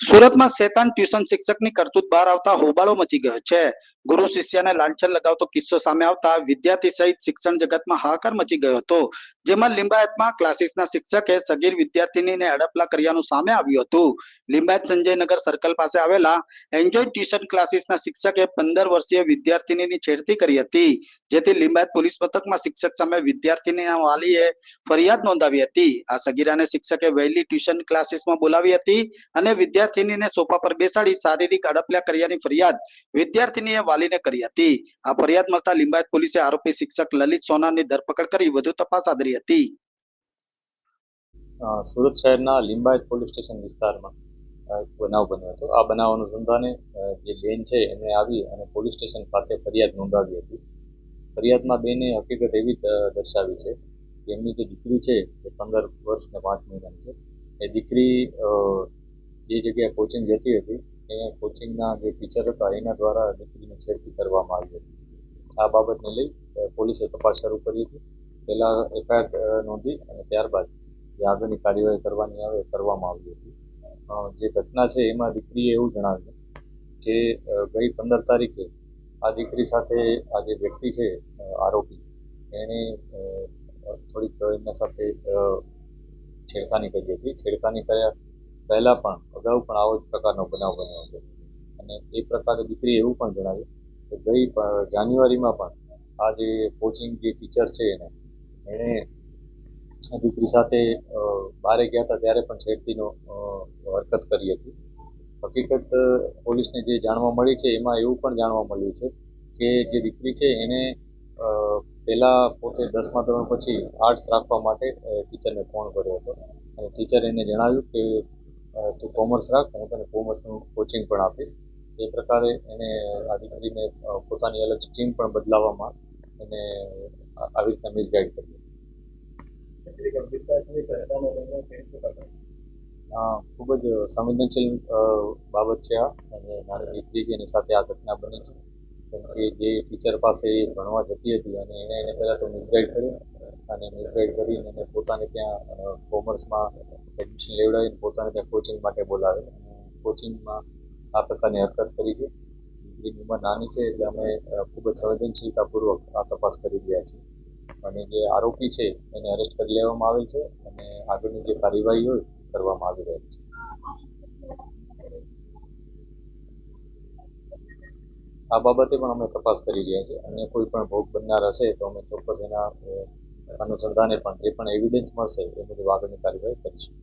સુરતમાં શેતાન ટ્યુશન શિક્ષકની કરતૂત બહાર આવતા હોબાળો મચી ગયો છે. ગુરુ શિષ્યને લાંછન લગાવતો કિસ્સો સામે આવતા વિદ્યાર્થી સહિત શિક્ષણ જગતમાં હાહાકાર મચી ગયો હતો. જેમાં લિંબાયતમાં ક્લાસીસના શિક્ષકે સગીર વિદ્યાર્થીનીને હડપલા કર્યાનું સામે આવ્યું હતું. લિંબાયત સંજયનગર સર્કલ પાસે આવેલા એન્જોય ટ્યુશન ક્લાસીસના શિક્ષકે પંદર વર્ષીય વિદ્યાર્થીનીની છેડતી કરી હતી, જેથી લિંબાયત પોલીસ મથકમાં શિક્ષક સામે વિદ્યાર્થીનીના વાલીએ ફરિયાદ નોંધાવી હતી. આ સગીરાને શિક્ષકે વહેલી ટ્યુશન ક્લાસીસમાં બોલાવી હતી અને વિદ્યાર્થીનીને સોફા પર બેસાડી શારીરિક અડપલા કર્યાની ફરિયાદ વિદ્યાર્થીનીએ વાલીને કરી હતી. આ ફરિયાદ મળતા લિંબાયત પોલીસે આરોપી શિક્ષક લલિત સોનાની ધરપકડ કરી વધુ તપાસ આદરી હતી. સુરત શહેરના લિંબાયત પોલીસ સ્ટેશન વિસ્તારમાં બનાવ બન્યો હતો. આ બનાવ અનુસંધાને જે બેન છે એમણે આવી અને પોલીસ સ્ટેશન ખાતે ફરિયાદ નોંધાવી હતી. ફરિયાદમાં બેને હકીકત એવી દર્શાવી છે કે એમની જે દીકરી છે, જે પંદર વર્ષ ને પાંચ મહિનાની છે, એ દીકરી જે જગ્યાએ કોચિંગ જતી હતી, એ કોચિંગના જે ટીચર હતા, એના દ્વારા છેડતી કરવામાં આવી હતી. આ બાબતને લઈ પોલીસે તપાસ શરૂ કરી હતી. પહેલાં એફઆઈઆર નોંધી અને ત્યારબાદ જે આગળની કાર્યવાહી કરવાની આવે કરવામાં આવી હતી. જે ઘટના છે એમાં દીકરીએ એવું જણાવ્યું કે ગઈ પંદર તારીખે આ દીકરી સાથે આ જે વ્યક્તિ છે આરોપી એણે થોડીક એમના સાથે છેડખાની કરી હતી. છેડખાની કર્યા પહેલાં પણ, અગાઉ પણ આવો જ પ્રકારનો બનાવ બન્યો હતો. અને એ પ્રકારે દીકરીએ એવું પણ જણાવ્યું કે ગઈ જાન્યુઆરીમાં પણ આ જે કોચિંગ જે ટીચર છે એને એણે દીકરી સાથે બારે ગયા હતા ત્યારે પણ છેડતીનો હરકત કરી હતી. હકીકત, પોલીસને જે જાણવા મળી છે એમાં એવું પણ જાણવા મળ્યું છે કે જે દીકરી છે એને પહેલાં પોતે દસમા ધોરણ પછી આર્ટ્સ રાખવા માટે ટીચરને ફોન કર્યો હતો. અને ટીચરે એને જણાવ્યું કે તું કોમર્સ રાખ, હું તને કોમર્સનું કોચિંગ પણ આપીશ. એ પ્રકારે એને આ દીકરીને પોતાની અલગ સ્ટ્રીમ પણ બદલાવવામાં એને આવી રીતના મિસગાઈડ કરી ખૂબ જ સંવેદનશીલ બાબત છે આ. અને મારી દીકરી છે એની સાથે આ ઘટના બની છે. કેમ કે જે ટીચર પાસે ભણવા જતી હતી અને એણે એને પહેલાં તો મિસગાઈડ કર્યું. અને મિસગાઈડ કરીને એને પોતાને ત્યાં કોમર્સમાં એડમિશન લેવડાવીને પોતાને ત્યાં કોચિંગ માટે બોલાવે કોચિંગમાં આ પ્રકારની હરકત કરી છે. દીકરીની ઉંમર નાની છે એટલે અમે ખૂબ જ સંવેદનશીલતાપૂર્વક આ તપાસ કરી રહ્યા છીએ. અને જે આરોપી છે એને અરેસ્ટ કરી લેવામાં આવેલ છે અને આગળની જે કાર્યવાહી હોય કરવામાં આવી રહી છે. આ બાબતે પણ અમે તપાસ કરી રહ્યા છીએ. અને કોઈ પણ ભોગ બનનાર હશે તો અમે ચોક્કસ એના અનુસંધાને પણ જે પણ એવિડન્સ મળશે એ બધું આગળની કાર્યવાહી કરીશું.